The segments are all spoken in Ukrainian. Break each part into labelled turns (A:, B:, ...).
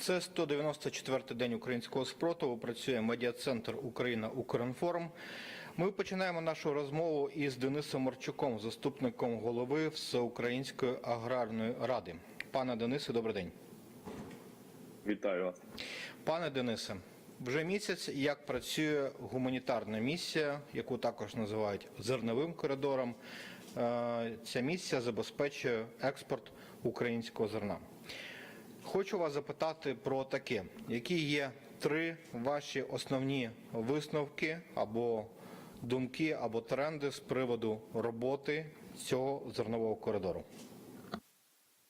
A: Це 194-й день українського спротиву. Працює медіа-центр Україна Укрінформ. Ми починаємо нашу розмову із Денисом Марчуком, заступником голови Всеукраїнської аграрної ради. Пане Денисе, добрий день.
B: Вітаю вас.
A: Пане Денисе, вже місяць як працює гуманітарна місія, яку також називають зерновим коридором. Е, Ця місія забезпечує експорт українського зерна. Хочу вас запитати про таке: які є три ваші основні висновки або думки, або тренди з приводу роботи цього зернового коридору?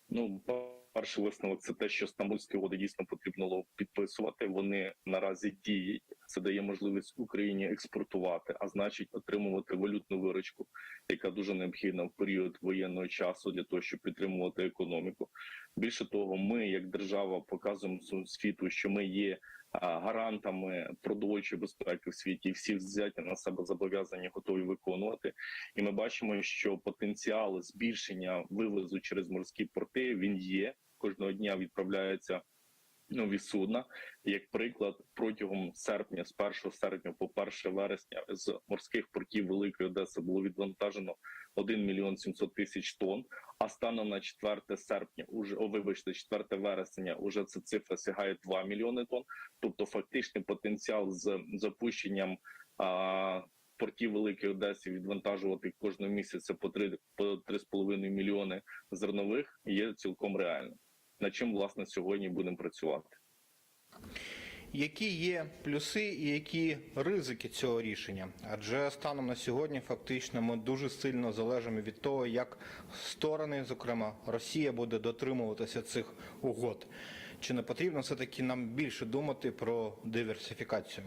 B: Ну, перший висновок це те, що стамбульські угоди дійсно потрібно було підписувати. Вони наразі діють. Це дає можливість Україні експортувати, а значить отримувати валютну виручку, яка дуже необхідна в період воєнного часу для того, щоб підтримувати економіку. Більше того, ми як держава показуємо світу, що ми є гарантами продовольчої безпеки в світі. Всі взяті на себе зобов'язання готові виконувати. І ми бачимо, що потенціал збільшення вивозу через морські порти він є. Кожного дня відправляються нові судна. Як приклад, протягом серпня, з 1 серпня по 1 вересня, з морських портів Великої Одеси було відвантажено 1 мільйон 700 тисяч тонн. А станом на 4 серпня, уже о, вибачте, 4 вересня, уже ця цифра сягає 2 мільйони тонн. Тобто, фактичний потенціал з запущенням. А, Портів Великої Одеси відвантажувати кожного місяця по 3, по 3,5 мільйони зернових є цілком реально. Над чим власне сьогодні будемо працювати?
A: Які є плюси і які ризики цього рішення? Адже станом на сьогодні фактично ми дуже сильно залежимо від того, як сторони, зокрема Росія, буде дотримуватися цих угод. Чи не потрібно все таки нам більше думати про диверсифікацію?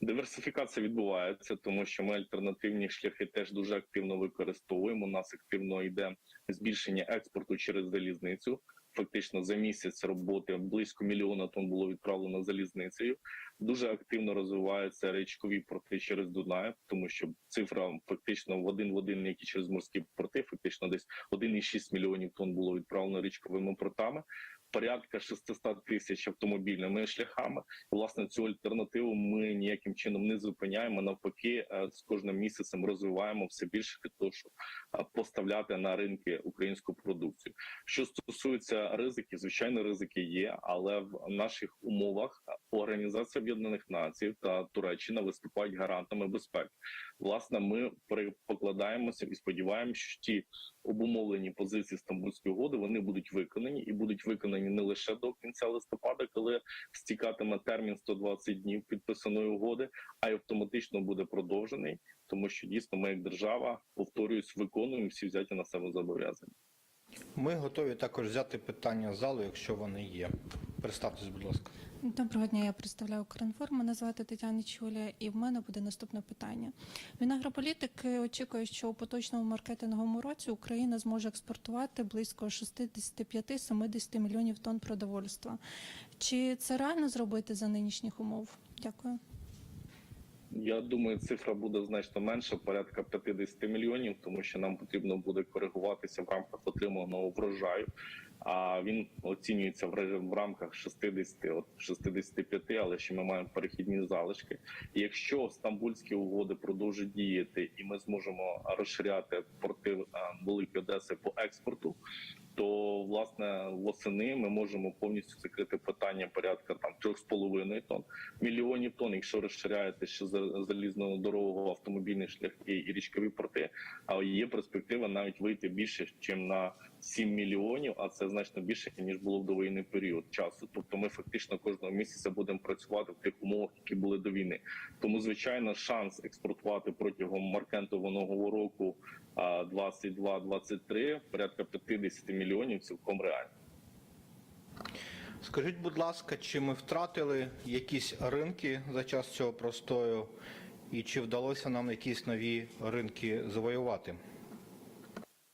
B: Диверсифікація відбувається, тому що ми альтернативні шляхи теж дуже активно використовуємо. У нас активно йде збільшення експорту через залізницю. Фактично за місяць роботи близько мільйона тонн було відправлено залізницею. Дуже активно розвиваються річкові порти через Дунай, тому що цифра фактично в один в один, які через морські порти, фактично десь 1,6 мільйонів тонн було відправлено річковими портами. Порядка 600 тисяч автомобільними шляхами. Власне, цю альтернативу ми ніяким чином не зупиняємо. Навпаки, е, з кожним місяцем розвиваємо все більше для того, щоб е, поставляти на ринки українську продукцію. Що стосується ризиків, звичайно, ризики є, але в наших умовах Організація Об'єднаних Націй та Туреччина виступають гарантами безпеки. Власне, ми покладаємося і сподіваємося, що ті обумовлені позиції Стамбульської угоди вони будуть виконані і будуть виконані не лише до кінця листопада, коли стікатиме термін 120 днів підписаної угоди, а й автоматично буде продовжений, тому що дійсно ми як держава повторююсь, виконуємо всі взяті на себе зобов'язання.
A: Ми готові також взяти питання з залу, якщо вони є. Представтесь, будь ласка.
C: Доброго дня, я представляю Укрінформ. Мене звати Тетяна Чуля, і в мене буде наступне питання. Мінагрополітики очікує, що у поточному маркетинговому році Україна зможе експортувати близько 65-70 мільйонів тонн продовольства. Чи це реально зробити за нинішніх умов? Дякую.
B: Я думаю, цифра буде значно менша, порядка 50 мільйонів, тому що нам потрібно буде коригуватися в рамках отриманого врожаю. А він оцінюється в рамках 60, от 65, але ще ми маємо перехідні залишки. І якщо стамбульські угоди продовжать діяти, і ми зможемо розширяти порти а, Великої Одеси по експорту, то власне восени ми можемо повністю закрити питання порядка там 3,5 тонн мільйонів тонн. Якщо розширяєте ще за- залізну дорогу, автомобільні шляхи і річкові порти, а є перспектива навіть вийти більше, ніж на 7 мільйонів, а це значно більше ніж було в довоєнний період часу. Тобто, ми фактично кожного місяця будемо працювати в тих умовах, які були до війни. Тому, звичайно, шанс експортувати протягом маркентованого року а, 22-23 порядка 50 мільйонів цілком реально.
A: Скажіть, будь ласка, чи ми втратили якісь ринки за час цього простою, і чи вдалося нам якісь нові ринки завоювати?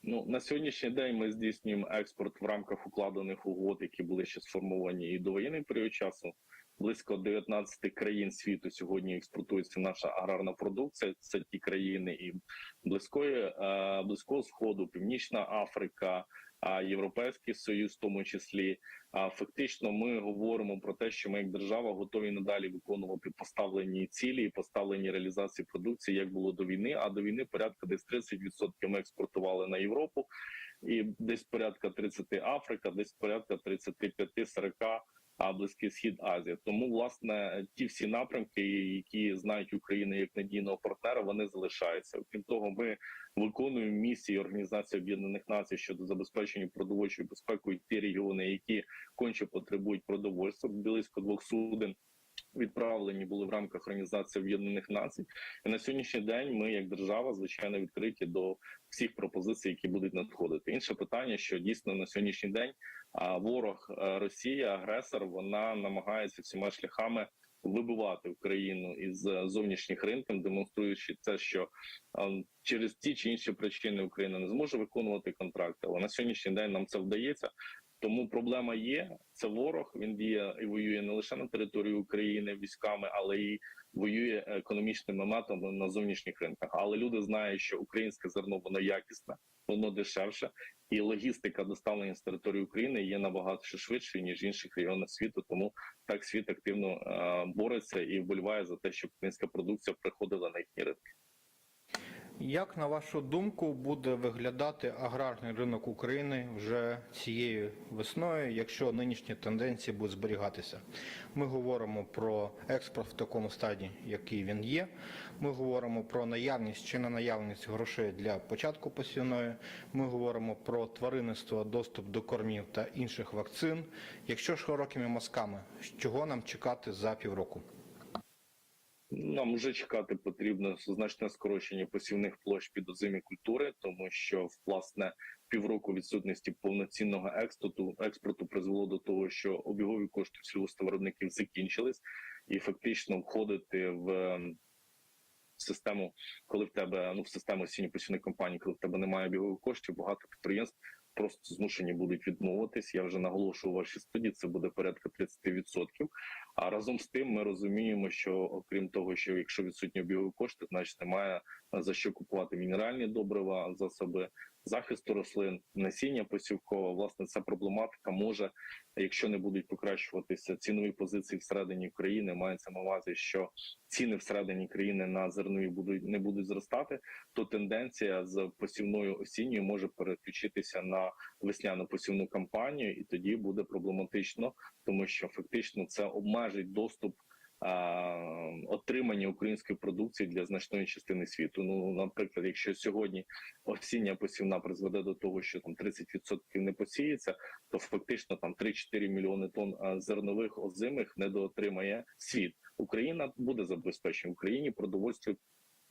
B: Ну на сьогоднішній день ми здійснюємо експорт в рамках укладених угод, які були ще сформовані і до воєнний період часу. Близько 19 країн світу сьогодні експортується наша аграрна продукція. Це ті країни і близької е, близького сходу, Північна Африка, а Європейський Союз, в тому числі. А фактично, ми говоримо про те, що ми як держава готові надалі виконувати поставлені цілі і поставлені реалізації продукції, як було до війни. А до війни порядка десь 30% ми експортували на Європу, і десь порядка 30 Африка, десь порядка 35-40 а близький схід Азія. Тому власне ті всі напрямки, які знають Україну як надійного партнера, вони залишаються. Окрім того, ми виконуємо місії Організації Об'єднаних Націй щодо забезпечення продовольчої безпеки ті регіони, які конче потребують продовольства. Близько двох суден відправлені були в рамках Організації Об'єднаних Націй. І на сьогоднішній день ми, як держава, звичайно, відкриті до всіх пропозицій, які будуть надходити. Інше питання, що дійсно на сьогоднішній день ворог е, Росія, агресор, вона намагається всіма шляхами. Вибивати Україну із е, зовнішніх ринків, демонструючи це, що е, через ті чи інші причини Україна не зможе виконувати контракти. Але на сьогоднішній день нам це вдається. Тому проблема є. Це ворог. Він діє і воює не лише на території України військами, але й воює економічними методами на зовнішніх ринках. Але люди знають, що українське зерно воно якісне, воно дешевше, і логістика доставлення з території України є набагато швидшою ніж інших регіонах світу. Тому так світ активно е, бореться і вболіває за те, щоб українська продукція приходила на їхні ринки.
A: Як на вашу думку буде виглядати аграрний ринок України вже цією весною, якщо нинішні тенденції будуть зберігатися? Ми говоримо про експорт в такому стадії, який він є. Ми говоримо про наявність чи не наявність грошей для початку посівної. Ми говоримо про тваринництво, доступ до кормів та інших вакцин. Якщо широкими мазками, чого нам чекати за півроку?
B: Нам вже чекати потрібно значне скорочення посівних площ під озимі культури, тому що власне півроку відсутності повноцінного експорту експорту призвело до того, що обігові кошти сільгоспвиробників закінчились, і фактично входити в ем, систему, коли в тебе ну в систему осінньо-посівних компаній, коли в тебе немає обігових коштів, багато підприємств просто змушені будуть відмовитись. Я вже наголошую у вашій студії. Це буде порядка 30%. А разом з тим, ми розуміємо, що окрім того, що якщо відсутні обігові кошти, значить немає за що купувати мінеральні добрива, засоби захисту рослин, насіння посівкове. Власне, ця проблематика може, якщо не будуть покращуватися цінові позиції всередині країни, мається на увазі, що ціни всередині країни на зернові будуть не будуть зростати, то тенденція з посівною осінньою може переключитися на весняну посівну кампанію, і тоді буде проблематично, тому що фактично це обмежить доступ. а, Отримання української продукції для значної частини світу. Ну, наприклад, якщо сьогодні осіння посівна призведе до того, що там 30% не посіється, то фактично там 3-4 мільйони тонн зернових озимих недоотримає світ. Україна буде забезпечена Україні продовольстві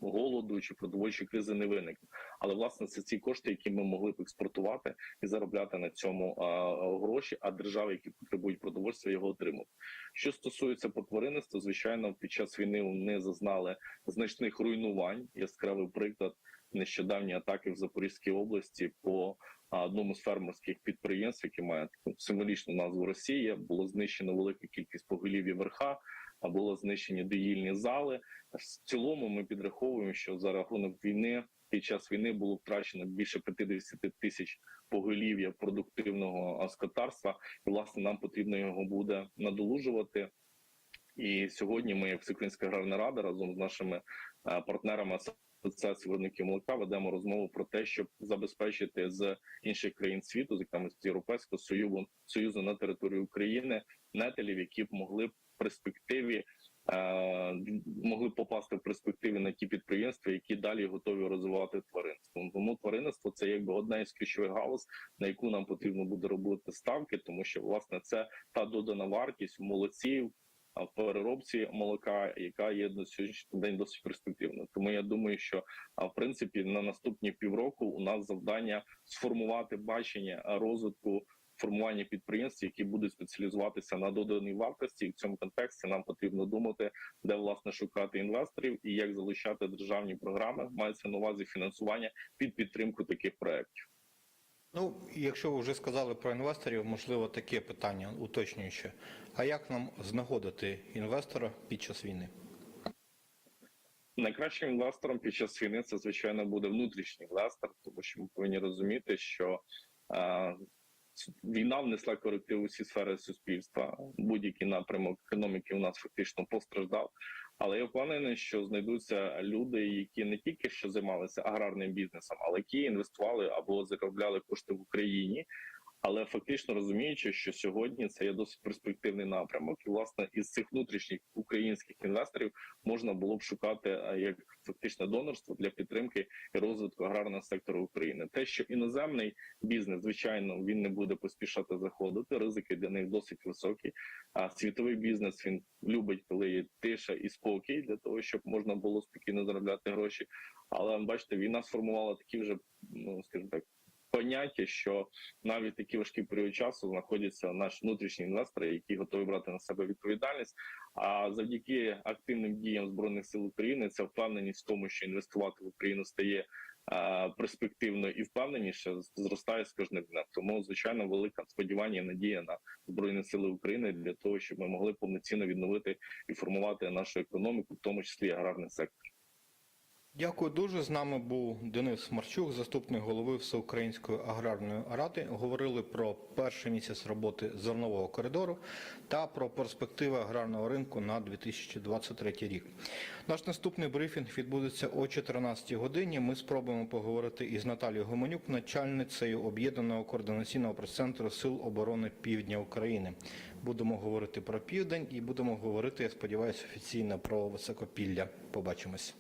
B: голоду чи продовольчої кризи не виникне. Але власне це ці кошти, які ми могли б експортувати і заробляти на цьому гроші. А держави, які потребують продовольства, його отримують. Що стосується потворинництва, звичайно, під час війни вони зазнали значних руйнувань. Яскравий приклад нещодавні атаки в Запорізькій області по одному з фермерських підприємств, які має таку символічну назву Росія, було знищено велика кількість поголів'я верха, було знищені доїльні зали. В цілому ми підраховуємо, що за рахунок війни під час війни було втрачено більше 50 тисяч поголів'я продуктивного скотарства. І власне нам потрібно його буде надолужувати. І сьогодні ми, як Всеукраїнська аграрна рада, разом з нашими е, партнерами Асоціації виробників молока ведемо розмову про те, щоб забезпечити з інших країн світу, зокрема з Європейського союзу союзу на території України, нетелів, які б могли б перспективі е, могли попасти в перспективі на ті підприємства, які далі готові розвивати тваринство. Тому тваринництво це якби одна із ключових галузь, на яку нам потрібно буде робити ставки, тому що власне це та додана вартість в молодці. а В переробці молока, яка є на сьогоднішній день досить перспективною. Тому я думаю, що в принципі на наступні півроку у нас завдання сформувати бачення розвитку формування підприємств, які будуть спеціалізуватися на доданій вартості. І в цьому контексті нам потрібно думати, де власне шукати інвесторів і як залучати державні програми. Мається на увазі фінансування під підтримку таких проєктів.
A: Ну, якщо ви вже сказали про інвесторів, можливо, таке питання уточнююче. А як нам знаходити інвестора під час війни?
B: Найкращим інвестором під час війни це звичайно буде внутрішній інвестор, тому що ми повинні розуміти, що Е, Війна внесла коректив всі сфери суспільства. Будь-який напрямок економіки у нас фактично постраждав. Але я впевнений, що знайдуться люди, які не тільки що займалися аграрним бізнесом, але які інвестували або заробляли кошти в Україні. Але фактично розуміючи, що сьогодні це є досить перспективний напрямок, і власне із цих внутрішніх українських інвесторів можна було б шукати е, як фактичне донорство для підтримки і розвитку аграрного сектору України. Те, що іноземний бізнес, звичайно, він не буде поспішати заходити. Ризики для них досить високі. А світовий бізнес він любить, коли є тиша і спокій для того, щоб можна було спокійно заробляти гроші. Але бачите, війна сформувала такі вже, ну скажімо так. Поняття, що навіть такий важкий період часу знаходяться наші внутрішні інвестори, які готові брати на себе відповідальність. А завдяки активним діям збройних сил України ця впевненість в тому, що інвестувати в Україну стає е, перспективно і впевненіше, зростає з кожним днем. Тому звичайно велика сподівання і надія на збройні сили України для того, щоб ми могли повноцінно відновити і формувати нашу економіку, в тому числі аграрний сектор.
A: Дякую дуже. З нами був Денис Марчук, заступник голови Всеукраїнської аграрної ради. Говорили про перший місяць роботи зернового коридору та про перспективи аграрного ринку на 2023 рік. Наш наступний брифінг відбудеться о 14 годині. Ми спробуємо поговорити із Наталією Гомонюк, начальницею об'єднаного координаційного прес-центру Сил оборони Півдня України. Будемо говорити про південь і будемо говорити, я сподіваюся, офіційно про високопілля. Побачимось.